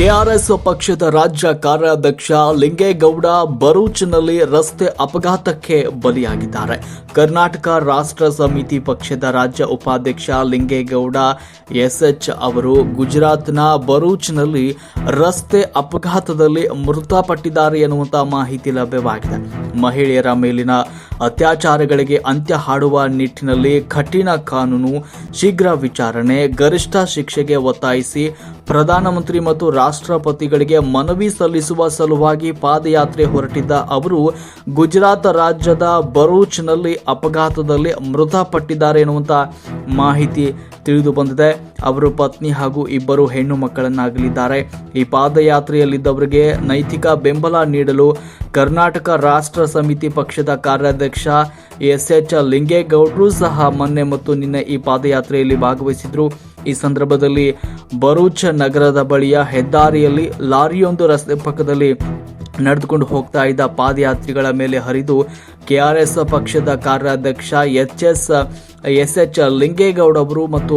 KRS ಪಕ್ಷದ ರಾಜ್ಯ ಕಾರ್ಯಾಧ್ಯಕ್ಷ ಲಿಂಗೇಗೌಡ ಬರೂಚ್ನಲ್ಲಿ ರಸ್ತೆ ಅಪಘಾತಕ್ಕೆ ಬಲಿಯಾಗಿದ್ದಾರೆ. ಕರ್ನಾಟಕ ರಾಷ್ಟ್ರ ಸಮಿತಿ ಪಕ್ಷದ ರಾಜ್ಯ ಉಪಾಧ್ಯಕ್ಷ ಲಿಂಗೇಗೌಡ ಎಸ್ಎಚ್ ಅವರು ಗುಜರಾತ್ನ ಬರೂಚ್ನಲ್ಲಿ ರಸ್ತೆ ಅಪಘಾತದಲ್ಲಿ ಮೃತಪಟ್ಟಿದ್ದಾರೆ ಎನ್ನುವಂತಹ ಮಾಹಿತಿ ಲಭ್ಯವಾಗಿದೆ. ಮಹಿಳೆಯರ ಮೇಲಿನ ಅತ್ಯಾಚಾರಗಳಿಗೆ ಅಂತ್ಯ ಹಾಡುವ ನಿಟ್ಟಿನಲ್ಲಿ ಕಠಿಣ ಕಾನೂನು, ಶೀಘ್ರ ವಿಚಾರಣೆ, ಗರಿಷ್ಠ ಶಿಕ್ಷೆಗೆ ಒತ್ತಾಯಿಸಿ ಪ್ರಧಾನಮಂತ್ರಿ ಮತ್ತು ರಾಷ್ಟ್ರಪತಿಗಳಿಗೆ ಮನವಿ ಸಲ್ಲಿಸುವ ಸಲುವಾಗಿ ಪಾದಯಾತ್ರೆ ಹೊರಟಿದ್ದ ಅವರು, ಗುಜರಾತ್ ರಾಜ್ಯದ ಭರೂಚ್ನಲ್ಲಿ ಅಪಘಾತದಲ್ಲಿ ಮೃತಪಟ್ಟಿದ್ದಾರೆ ಎನ್ನುವಂತ ಮಾಹಿತಿ ತಿಳಿದು ಬಂದಿದೆ. ಅವರು ಪತ್ನಿ ಹಾಗೂ ಇಬ್ಬರು ಹೆಣ್ಣು ಮಕ್ಕಳನ್ನಾಗಲಿದ್ದಾರೆ. ಈ ಪಾದಯಾತ್ರೆಯಲ್ಲಿದ್ದವರಿಗೆ ನೈತಿಕ ಬೆಂಬಲ ನೀಡಲು ಕರ್ನಾಟಕ ರಾಷ್ಟ್ರ ಸಮಿತಿ ಪಕ್ಷದ ಕಾರ್ಯಾಧ್ಯಕ್ಷ ಎಸ್ ಎಚ್ ಲಿಂಗೇಗೌಡರು ಸಹ ಮೊನ್ನೆ ಮತ್ತು ನಿನ್ನೆ ಈ ಪಾದಯಾತ್ರೆಯಲ್ಲಿ ಭಾಗವಹಿಸಿದ್ರು. ಈ ಸಂದರ್ಭದಲ್ಲಿ ಭರೂಚ್ ನಗರದ ಬಳಿಯ ಹೆದ್ದಾರಿಯಲ್ಲಿ ಲಾರಿಯೊಂದು ರಸ್ತೆ ಪಕ್ಕದಲ್ಲಿ ನಡೆದುಕೊಂಡು ಹೋಗ್ತಾ ಇದ್ದ ಪಾದಯಾತ್ರಿಗಳ ಮೇಲೆ ಹರಿದು ಕೆಆರ್ಎಸ್ ಪಕ್ಷದ ಕಾರ್ಯಾಧ್ಯಕ್ಷ H S S H Lingegowda ಅವರು ಮತ್ತು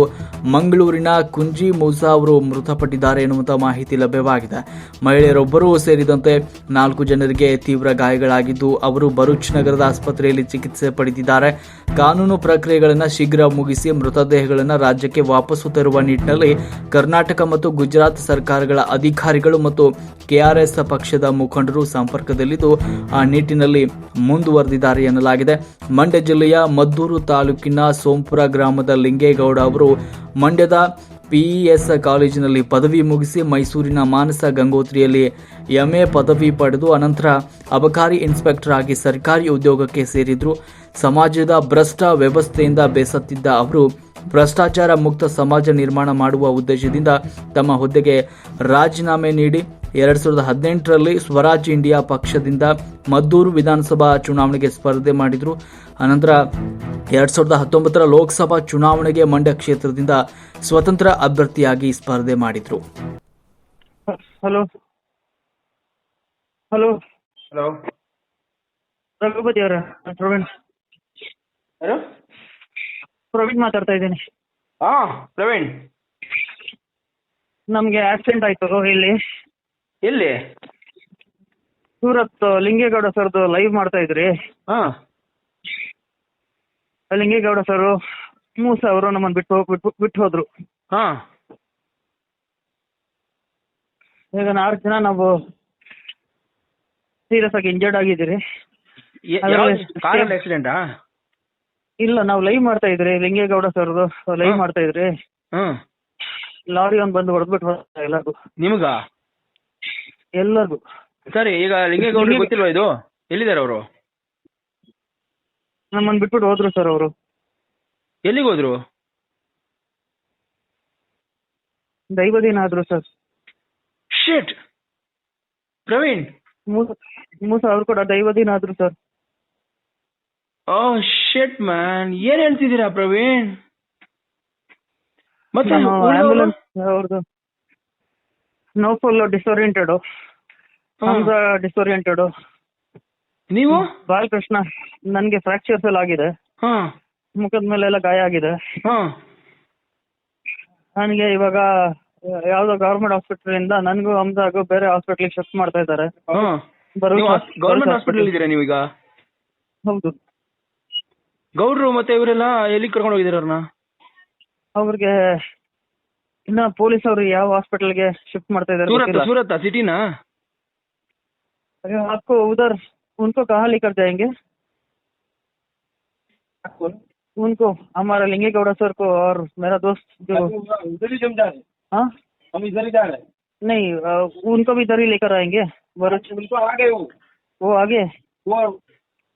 ಮಂಗಳೂರಿನ ಕುಂಜಿ ಮೂಸಾ ಅವರು ಮೃತಪಟ್ಟಿದ್ದಾರೆ ಎನ್ನುವಂತಹ ಮಾಹಿತಿ ಲಭ್ಯವಾಗಿದೆ. ಮಹಿಳೆಯರೊಬ್ಬರು ಸೇರಿದಂತೆ ನಾಲ್ಕು ಜನರಿಗೆ ತೀವ್ರ ಗಾಯಗಳಾಗಿದ್ದು, ಅವರು ಭರೂಚ್ ನಗರದ ಆಸ್ಪತ್ರೆಯಲ್ಲಿ ಚಿಕಿತ್ಸೆ ಪಡೆದಿದ್ದಾರೆ. ಕಾನೂನು ಪ್ರಕ್ರಿಯೆಗಳನ್ನು ಶೀಘ್ರ ಮುಗಿಸಿ ಮೃತದೇಹಗಳನ್ನು ರಾಜ್ಯಕ್ಕೆ ವಾಪಸ್ಸು ತರುವ ನಿಟ್ಟಿನಲ್ಲಿ ಕರ್ನಾಟಕ ಮತ್ತು ಗುಜರಾತ್ ಸರ್ಕಾರಗಳ ಅಧಿಕಾರಿಗಳು ಮತ್ತು ಕೆಆರ್ಎಸ್ ಪಕ್ಷದ ಮುಖಂಡರು ಸಂಪರ್ಕದಲ್ಲಿದ್ದು, ಆ ನಿಟ್ಟಿನಲ್ಲಿ ಮುಂದುವರೆದಿದ್ದಾರೆ ಎನ್ನಲಾಗಿದೆ. ಮಂಡ್ಯ ಜಿಲ್ಲೆಯ ಮದ್ದೂರು ತಾಲೂಕಿನ ಸೋಂಪುರ ಗ್ರಾಮದ ಲಿಂಗೇಗೌಡ ಅವರು ಮಂಡ್ಯದ ಪಿಇಎಸ್ ಕಾಲೇಜಿನಲ್ಲಿ ಪದವಿ ಮುಗಿಸಿ ಮೈಸೂರಿನ ಮಾನಸ ಗಂಗೋತ್ರಿಯಲ್ಲಿ ಎಂಎ ಪದವಿ ಪಡೆದು ಅನಂತರ ಅಬಕಾರಿ ಇನ್ಸ್ಪೆಕ್ಟರ್ ಆಗಿ ಸರ್ಕಾರಿ ಉದ್ಯೋಗಕ್ಕೆ ಸೇರಿದ್ರು. ಸಮಾಜದ ಭ್ರಷ್ಟ ವ್ಯವಸ್ಥೆಯಿಂದ ಬೇಸತ್ತಿದ್ದ ಅವರು, ಭ್ರಷ್ಟಾಚಾರ ಮುಕ್ತ ಸಮಾಜ ನಿರ್ಮಾಣ ಮಾಡುವ ಉದ್ದೇಶದಿಂದ ತಮ್ಮ ಹುದ್ದೆಗೆ ರಾಜೀನಾಮೆ ನೀಡಿ ಎರಡ್ ಸಾವಿರದ ಹದಿನೆಂಟರಲ್ಲಿ ಸ್ವರಾಜ್ ಇಂಡಿಯಾ ಪಕ್ಷದಿಂದ ಮದ್ದೂರು ವಿಧಾನಸಭಾ ಚುನಾವಣೆಗೆ ಸ್ಪರ್ಧೆ ಮಾಡಿದ್ರು. ಅನಂತರ ಎರಡ್ ಸಾವಿರದ ಹತ್ತೊಂಬತ್ತರ ಲೋಕಸಭಾ ಚುನಾವಣೆಗೆ ಮಂಡ್ಯ ಕ್ಷೇತ್ರದಿಂದ ಸ್ವತಂತ್ರ ಅಭ್ಯರ್ಥಿಯಾಗಿ ಸ್ಪರ್ಧೆ ಮಾಡಿದ್ರು. ಹಲೋ. ಹಲೋ. ಹಲೋ. ರಘುಪತಿ ಅವರ ಪ್ರವೀಣ್. ಯಾರು? ಪ್ರವೀಣ್ ಮಾತಾಡ್ತಾ ಇದ್ದೀನಿ. ಹಾ ಪ್ರವೀಣ್. ನಮಗೆ ಆಕ್ಸಿಡೆಂಟ್ ಆಯಿತು ಇಲ್ಲಿ. ಎಲ್ಲಿ? ಸೂರತ್ ಲಿಂಗೇಗೌಡ ಸರ್ದು ಲೈವ್ ಮಾಡ್ತಾ ಇದ್ರಿ. ಹಾ. ಲಿಂಗೇಗೌಡ ಸರ್ ಮೂಸ ಅವರು ನಮ್ಮನ್ನ ಬಿಟ್ಟು ಹೋಗ್- ಬಿಟ್ಟು ಬಿಟ್ಟು ಹೋದ್ರು. ಹಾ. ಈಗ ನಾಲ್ಕು ಜನ ನಾವು ಸೀರಿಯಸ್ ಆಗಿ ಇಂಜರ್ಡ್ ಆಗಿದ್ದೀರಿ. ಕಾರಲ್ಲಿ ಆಕ್ಸಿಡೆಂಟಾ ಇಲ್ಲ ನಾವು ಲೈವ್ ಮಾಡ್ತಾ ಇದ್ರಿ ಲಿಂಗೇಗೌಡ ಸರ್ದು ಲೈವ್ ಮಾಡ್ತಾ ಇದ್ರಿ. ಹ್ಮ್ ಲಾರಿ ಒಂದು ಬಂದು ಹೊಡೆದ್ಬಿಟ್ಟು ಹೋದ ಎಲ್ಲರಿಗೂ. ನಿಮ್ಗಾ? ಎಲ್ಲರಿಗೂ. ಸರಿ ಈಗ ಲಿಂಗೇಗೌಡರಿಗೆ ಲಿಂಗೆ- ಗೊತ್ತಿಲ್ವಾ ಇದು? ಎಲ್ಲಿದ್ದಾರೆ ಅವರು? ನಮ್ಮನ್ನು ಬಿಟ್ಬಿಟ್ಟು ಹೋದ್ರು ಸರ್ ಅವರು. ಎಲ್ಲಿಗೆ ಹೋದ್ರು? ದೈವದಿನ ಆದ್ರು ಸರ್. ಶೇಟ್ ಪ್ರವೀಣ್! ಮೂಸ ಅವ್ರು ಕೂಡ ದೈವದಿನ ಆದ್ರು ಸರ್. ಓ ಶೇಟ್ ಮ್ಯಾನ್ ಏನ್ ಹೇಳ್ತಿದ್ದೀರಾ ಪ್ರವೀಣ್? ಮತ್ತೆ ನಾನು ಉಳ್ದವ್ರು? ಫುಲ್ ಡಿಸೋರಿಯಂಟೆಡ್ ನೋಫಲ್ ಡಿಸೋರಿಯೆಂಟೆಡ್ ನೀವು? ಬಾಲಕೃಷ್ಣ ನನ್ಗೆ ಫ್ರಾಕ್ಚರ್ಸ್ ಎಲ್ಲ ಆಗಿದೆ. ಮುಖದ ಮೇಲೆಲ್ಲ ಗಾಯ ಆಗಿದೆ. ನನ್ಗೆ ಇವಾಗ ಯಾವ್ದೋ ಗವರ್ಮೆಂಟ್ ಹಾಸ್ಪಿಟಲ್ ಇಂದ ನನಗೂ ಹಂಸಾಗೂ ಬೇರೆ ಹಾಸ್ಪಿಟಲ್ ಶಿಫ್ಟ್ ಮಾಡ್ತಾ ಇದ್ದಾರೆ. ಭರೂಚ್ ಹಾಸ್ಪಿಟಲ್ ನೀವೀಗ ಹೌದು. ಗೌಡ್ರು ಮತ್ತೆ ಇವರೆಲ್ಲ ಎಲ್ಲಿ ಕರ್ಕೊಂಡು ಹೋಗಿದಾರ ಅವ್ರನ್ನ? ಅವ್ರಿಗೆ ಇನ್ನ ಪೊಲೀಸ್ ಅವರು ಯಾವ ಹಾಸ್ಪಿಟಲ್ಗೆ ಶಿಫ್ಟ್ ಮಾಡ್ತಾ ಇದ್ದಾರೆ ಸೂರತ್ ಗೊತ್ತಿಲ್ಲ ಸೂರತ್ ಸಿಟಿನಾ अरे आपको उधर उनको कहाँ लेकर जाएंगे उनको हमारा लिंगेगौड़ा सर को और मेरा दोस्त जो उधर ही जम जा रहे हैं। हाँ हम इधर ही जा रहे हैं नहीं अ, उनको भी इधर ही लेकर आएंगे भरूच उनको आ गए वो वो आगे वो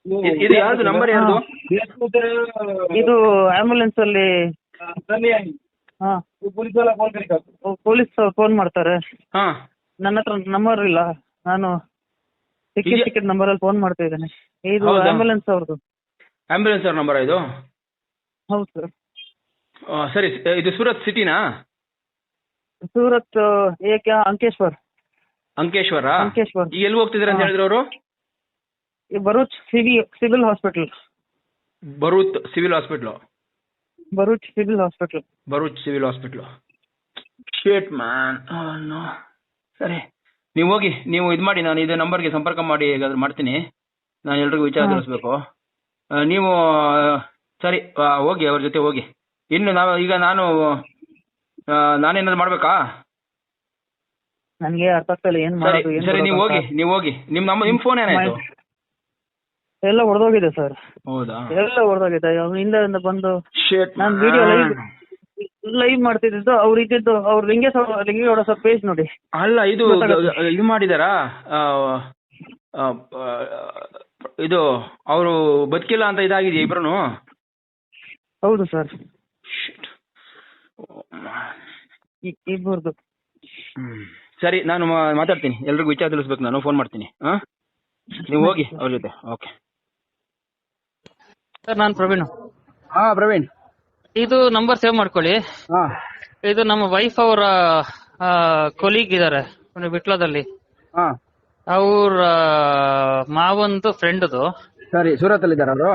वो- ಇ- ಇದು ಯಾರ್ದು ನಂಬರ್ ಯಾರ್ದು देश को उधर ಇದು ಆಂಬುಲೆನ್ಸ್ ಅಲ್ಲಿ उधर नहीं आई ಹಾ. ಪೊಲೀಸ್ ಫೋನ್ ಮಾಡ್ತಾರೆ. ಹಾ. ನನ್ನ ಹತ್ರ ನಂಬರ್ ಇಲ್ಲ. ನಾನು ಟಿಕೆಟ್ ಟಿಕೆಟ್ ನಂಬರ್ ಅಲ್ಲಿ ಫೋನ್ ಮಾಡ್ತಾ ಇದ್ದೇನೆ. ಇದು ಆಂಬ್ಯುಲೆನ್ಸ್ ಅವ್ರದ್ದು ಆಂಬ್ಯುಲೆನ್ಸ್ ಅವ್ರ ನಂಬರ್ ಇದು? ಹೌದು ಸರ್. ಸರಿ ಇದು ಸೂರತ್ ಸಿಟಿನಾ? ಸೂರತ್ ಏಕೆ ಅಂಕೇಶ್ವರ್. ಅಂಕೇಶ್ವರ? ಅಂಕೇಶ್ವರ್. ಎಲ್ಲಿ ಹೋಗ್ತಿದ್ದೀರಾ ಅಂತ ಹೇಳಿದ್ರು ಅವರು? ಈ C V civil hospital. Bharuch civil hospital. Bharuch civil hospital Bharuch civil hospital ಶೇಟ್ ಮ್ಯಾನ್ ನೋ ಸರಿ. ನೀವು ಹೋಗಿ ನೀವು ಇದು ಮಾಡಿ ನಾನು ಇದೇ ನಂಬರ್ಗೆ ಸಂಪರ್ಕ ಮಾಡಿ ಹೇಗಾದ್ರೂ ಮಾಡ್ತೀನಿ. ನಾನು ಎಲ್ರಿಗೂ ವಿಚಾರ ತಿಳಿಸ್ಬೇಕು. ನೀವು ಸರಿ ಹೋಗಿ ಅವ್ರ ಜೊತೆ ಹೋಗಿ. ಇನ್ನು ನಾವು ಈಗ ನಾನು ನಾನೇನಾದ್ರು ಮಾಡ್ಬೇಕಾ? ನನಗೆ ಅರ್ಥ ಆಗ್ತಾ ಇಲ್ಲ ಮಾಡೋದು ಸರಿ ನೀವು ಹೋಗಿ ನೀವು ಹೋಗಿ. ನಿಮ್ಮ ನಮ್ಮ ನಿಮ್ಮ ಫೋನ್ ಏನಾಯ್ತು? ಎಲ್ಲ ಹೊಡೆದೋಗಿದೆ ಸರ್ ಹೌದಾ? ಎಲ್ಲ ಹೊಡೆದೋಗಿದೆ ಹಿಂದೆ ಬಂದು Shit, ನಾನ್ ವಿಡಿಯೋ ಲೈವ್. ಲೈವ್ ಮಾಡ್ತಿದ್ದು ಅವ್ರು ಇದ್ದಿದ್ದು ಅವ್ರ ಲಿಂಗೇ ಲಿಂಗೇಗೌಡ ಸರ್ ಪೇಜ್ ನೋಡಿ. ಅಲ್ಲ ಇದು ಇದು ಮಾಡಿದಾರಾ? ಇದು ಅವರು ಬದುಕಿಲ್ಲ ಅಂತ ಇದಾಗಿದೆ ಇಬ್ರು ಹೌದು ಸರ್ ಇಬ್ಬರದು ಸರಿ ನಾನು ಮಾತಾಡ್ತೀನಿ. ಎಲ್ರಿಗೂ ವಿಚಾರ ತಿಳಿಸ್ಬೇಕು ನಾನು. ಫೋನ್ ಮಾಡ್ತೀನಿ. ಹಾ? ನೀವು ಹೋಗಿ ಅವ್ರ ಜೊತೆ. ಓಕೆ ಸರ್ ನಾನು ಪ್ರವೀಣ್. ಹಾ ಪ್ರವೀಣ್. ಇದು ನಂಬರ್ ಸೇವ್ ಮಾಡ್ಕೊಳ್ಳಿ. ಹಾ. ಇದು ನಮ್ಮ ವೈಫ್ ಅವರ ಕೊಲೀಗ್ ಇದಾರೆ ವಿಟ್ಲದಲ್ಲಿ ಹಾ. ಅವ್ರ ಮಾವಂದು ಫ್ರೆಂಡ್ದು ಸರಿ ಸೂರತ್ ಅಲ್ಲಿ ಇದ್ದಾರೆ ಅವರು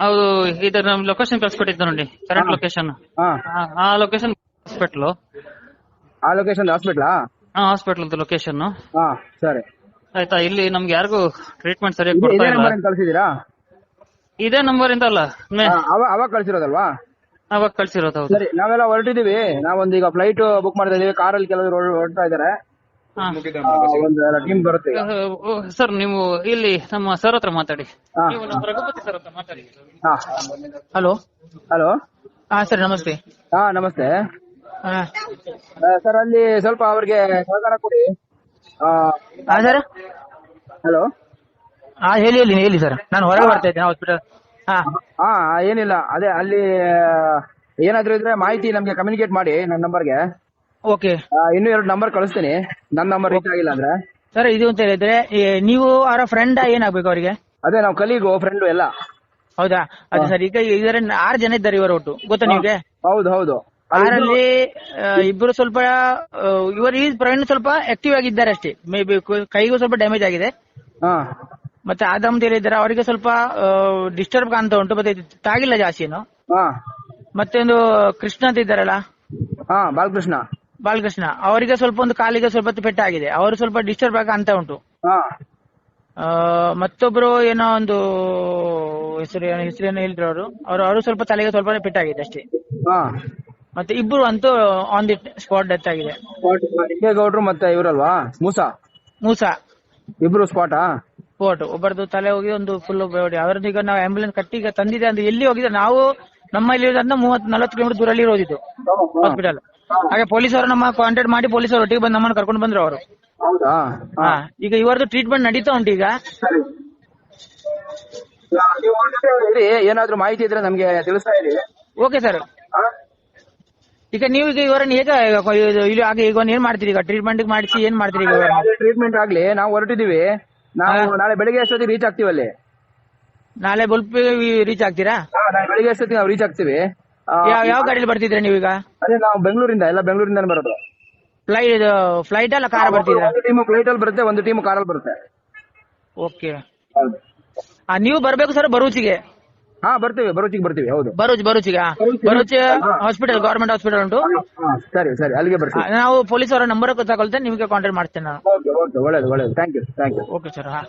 ಹೌದು ಇದರ ನಮ್ ಲೊಕೇಶನ್ ಕಳ್ಸ್ಕೊಟ್ಟಿದ್ದೆ ನೋಡಿ ಕರೆಂಟ್ ಲೊಕೇಶನ್ ಹಾ. ಆ ಲೊಕೇಶನ್ ಹಾಸ್ಪಿಟಲ್ ಆ ಲೊಕೇಶನ್ ಹಾಸ್ಪಿಟಲ್ ಹಾಸ್ಪಿಟಲ್ ಲೊಕೇಶನ್ ಹಾ ಸರಿ. ಆಯ್ತಾ ಇಲ್ಲಿ ನಮ್ಗೆ ಯಾರಿಗೂ ಟ್ರೀಟ್ಮೆಂಟ್ ಸರಿಯಾಗಿ ಕೊಡ್ತಾ ಇಲ್ಲ. ಕಳ್ಸಿದೀರಾ ಇದೇ ನಂಬರ್ ಇಂದ ಅಲ್ಲ ಅವಾಗ ಕಳ್ಸಿರೋದಲ್ವಾ? ಅವಾಗ ಕಳ್ಸಿರೋದು ಹೌದು. ಸರಿ ನಾವೆಲ್ಲ ಹೊರಟಿದೀವಿ ನಾವೊಂದು ಈಗ ಫ್ಲೈಟ್ ಬುಕ್ ಮಾಡ್ತಾ ಇದೀವಿ. ಕಾರಲ್ಲಿ ಕೆಲವರು ಹೊರಡ್ತಾ ಇದಾರೆ ಟೀಮ್ ಬರುತ್ತೆ ಸರ್ ನೀವು ಇಲ್ಲಿ ನಮ್ಮ ಸರ್ ಹತ್ರ ಮಾತಾಡಿ. ಹಾ. ನೀವು ನಮ್ಮ ರಘುಪತಿ ಸರ್ ಹತ್ರ ಮಾತಾಡಿ. ಹಲೋ ಹಲೋ ಹಾ ಸರ್ ನಮಸ್ತೆ. ಹಾ ನಮಸ್ತೆ. ಸರ್ ಅಲ್ಲಿ ಸ್ವಲ್ಪ ಅವ್ರಿಗೆ ಸಹಕಾರ ಕೊಡಿ. ಹಲೋ ಹಾ ಹೇಳಿ ಹೇಳಿ ಹೇಳಿ ಸರ್ ನಾನು ಹೊರಗೆ ಬರ್ತಾ ಇದ್ದೇನೆ ಹಾಸ್ಪಿಟಲ್ ಹಾ. ಹಾ ಏನಿಲ್ಲ. ಅದೇ ಅಲ್ಲಿ ಏನಾದ್ರು ಇದ್ರೆ ಮಾಹಿತಿ ನಮ್ಗೆ ಕಮ್ಯುನಿಕೇಟ್ ಮಾಡಿ ನನ್ನ ನಂಬರ್ಗೆ ಓಕೆ. ಇನ್ನೂ ಎರಡು ನಂಬರ್ ಕಳಿಸ್ತೀನಿ. ನನ್ನ ನಂಬರ್ ರೀಚ್ ಆಗಿಲ್ಲ ಅಂದ್ರೆ. ಸರ್ ಇದು ಅಂತ ಹೇಳಿದ್ರೆ ಈ ನೀವು ಅವರ ಫ್ರೆಂಡ್ ಏನಾಗ್ಬೇಕು ಅವರಿಗೆ? ಅದೇ ನಾವು ಕಲೀಗು ಫ್ರೆಂಡು ಎಲ್ಲ. ಹೌದಾ? ಅದೇ ಸರ್. ಈಗ ಇದರ ಆರು ಜನ ಇದ್ದಾರೆ ಇವರ ಒಟ್ಟು. ಗೊತ್ತಾ ನಿಮಗೆ? ಹೌದು ಹೌದು. ಅದರಲ್ಲಿ ಇಬ್ಬರು ಇಬ್ರು ಸ್ವಲ್ಪ ಇವರು ಈ ಪ್ರವೀಣ್ ಸ್ವಲ್ಪ ಆಕ್ಟಿವ್ ಆಗಿದ್ದಾರೆ ಅಷ್ಟೇ. ಮೇ ಬಿ ಕೈಗೂ ಸ್ವಲ್ಪ ಡ್ಯಾಮೇಜ್ ಆಗಿದೆ. ಹಾ. ಮತ್ತೆ ಆದಮ್ ಇದ್ದಾರೆ ಅವರಿಗೆ ಸ್ವಲ್ಪ ಡಿಸ್ಟರ್ಬ್ ಕಾಣ್ತಾ ಉಂಟು. ಮತ್ತೆ ತಾಗಿಲ್ಲ ಜಾಸ್ತಿ ಏನು? ಹಾ. ಮತ್ತೆ ಒಂದು ಕೃಷ್ಣ ಅಂತ ಇದ್ದಾರಲ್ಲ? ಹಾ ಬಾಲಕೃಷ್ಣ. ಬಾಲಕೃಷ್ಣ. ಅವರಿಗೆ ಸ್ವಲ್ಪ ಒಂದು ಕಾಲಿಗೆ ಸ್ವಲ್ಪ ಪೆಟ್ಟಾಗಿದೆ ಅವರು ಸ್ವಲ್ಪ ಡಿಸ್ಟರ್ಬ್ ಆಗಿ ಅಂತ ಉಂಟು. ಹಾ. ಮತ್ತೊಬ್ರು ಏನೋ ಒಂದು ಹೆಸರು ಏನೋ ಹೆಸರು ಏನೋ ಹೇಳಿದ್ರು ಅವರು. ಅವರು ಅವರು ಸ್ವಲ್ಪ ತಲೆಗೆ ಸ್ವಲ್ಪ ಪೆಟ್ಟಾಗಿದೆ ಅಷ್ಟೇ. ಹಾ. ಮತ್ತೆ ಇಬ್ರು ಅಂತೂ ಆನ್ ದಿ ಸ್ಪಾಟ್ ಡೆತ್ ಆಗಿದೆ. ಗೌಡ್ರು ಮತ್ತೆ ಇವರಲ್ವಾ? ಮೂಸಾ? ಮೂಸಾ. ಇಬ್ರು ಸ್ಪಾಟಾ ಸ್ಪಾಟ್ ಒಬ್ಬರದು ತಲೆ ಹೋಗಿ ಒಂದು ಫುಲ್ ಅವರದ್ದು ಈಗ ನಾವು ಆಂಬುಲೆನ್ಸ್ ಕಟ್ಟಿ ಈಗ ತಂದಿದೆ ಅಂದ್ರೆ ಎಲ್ಲಿ ಹೋಗಿದೆ? ನಾವು ನಮ್ಮಲ್ಲಿ ಇರೋದ್ರಿಂದ ಮೂವತ್ ನಲವತ್ತು ಕಿಲೋಮೀಟರ್ ದೂರಲ್ಲಿ ಇರೋದಿದ್ದು ಹಾಸ್ಪಿಟಲ್ ಹಾಗೆ ಪೊಲೀಸರು ನಮ್ಮ ಕಾಂಟ್ಯಾಕ್ಟ್ ಮಾಡಿ ಪೊಲೀಸರು ಒಟ್ಟಿಗೆ ಬಂದು ನಮ್ಮನ್ನ ಕರ್ಕೊಂಡು ಬಂದ್ರು ಅವರು. ಈಗ ಇವರದ್ದು ಟ್ರೀಟ್ಮೆಂಟ್ ನಡೀತಾ ಉಂಟು ಈಗ. ಅವ್ರ ಏನಾದ್ರೂ ಮಾಹಿತಿ ಇದ್ರೆ ನಮ್ಗೆ ತಿಳಿಸ್ತಾ ಇರಿ. ಓಕೆ ಸರ್ ಈಗ ನೀವು ಈಗ ಇವರನ್ನ ಈಗ ಇಲ್ಲಿ ಹಾಗೆ ಈಗ ಏನ್ ಮಾಡ್ತೀರಿ ಈಗ? ಟ್ರೀಟ್ಮೆಂಟ್ ಮಾಡಿಸಿ ಏನ್ ಮಾಡ್ತೀರಿ ಈಗ ಟ್ರೀಟ್ಮೆಂಟ್ ಆಗ್ಲಿ ನಾವು ಹೊರಟಿದೀವಿ ನಾವು ನಾಳೆ ಬೆಳಿಗ್ಗೆ ಎಷ್ಟೊತ್ತಿಗೆ ರೀಚ್ ಆಗ್ತೀವಿ ಅಲ್ಲಿ ನಾಳೆ ಬಲ್ಪ್ ರೀಚ್ ಆಗ್ತೀರಾ? ಹಾ, ನಾಳೆ ಬೆಳಿಗ್ಗೆ ಎಷ್ಟೊತ್ತಿಗೆ ನಾವು ರೀಚ್ ಆಗ್ತೀವಿ? ಆ, ಯಾವ ಗಾಡಿಲಿ ಬರ್ತಿದ್ರೆ ನೀವೀಗ? ಅದೇ ನಾವು ಬೆಂಗಳೂರಿಂದ ಎಲ್ಲ ಬೆಂಗಳೂರಿಂದಾನೆ ಬರೋದು. ಫ್ಲೈಟ್ ಫ್ಲೈಟ್ ಅಲ್ಲ ಕಾರ್ ಬರ್ತಿದ್ರಾ ಒಂದು ಟೀಮ್ ಫ್ಲೈಟ್ ಅಲ್ಲಿ ಬರುತ್ತೆ ಒಂದು ಟೀಮ್ ಕಾರಲ್ಲಿ ಬರುತ್ತೆ. ಓಕೆ ನೀವು ಬರ್ಬೇಕು ಸರ್ ಬರೂಚಿಗೆ. ಹಾ ಬರ್ತೀವಿ ಬರೋಚಿಗೆ ಬರ್ತೀವಿ ಹೌದು. ಬರೋಚ್ ಬರೋಚಿಗೆ ಬರೋಚ್ ಹಾಸ್ಪಿಟಲ್ ಗವರ್ಮೆಂಟ್ ಹಾಸ್ಪಿಟಲ್ ಉಂಟು. ಹಾ, ಸರಿ ಸರಿ ಅಲ್ಲಿಗೆ ಆ, ಬರ್ತೀವಿ ನಾವು ಪೊಲೀಸ್ ಅವರ ನಂಬರ್ ತಗೊಳ್ತೇನೆ ನಿಮಗೆ ಕಾಂಟ್ಯಾಕ್ಟ್ ಮಾಡ್ತೇನೆ ನಾನು. ಓಕೆ ಓಕೆ ಒಳ್ಳೇದು ಒಳ್ಳೇದು. Thank you thank you okay sir ಹಾ.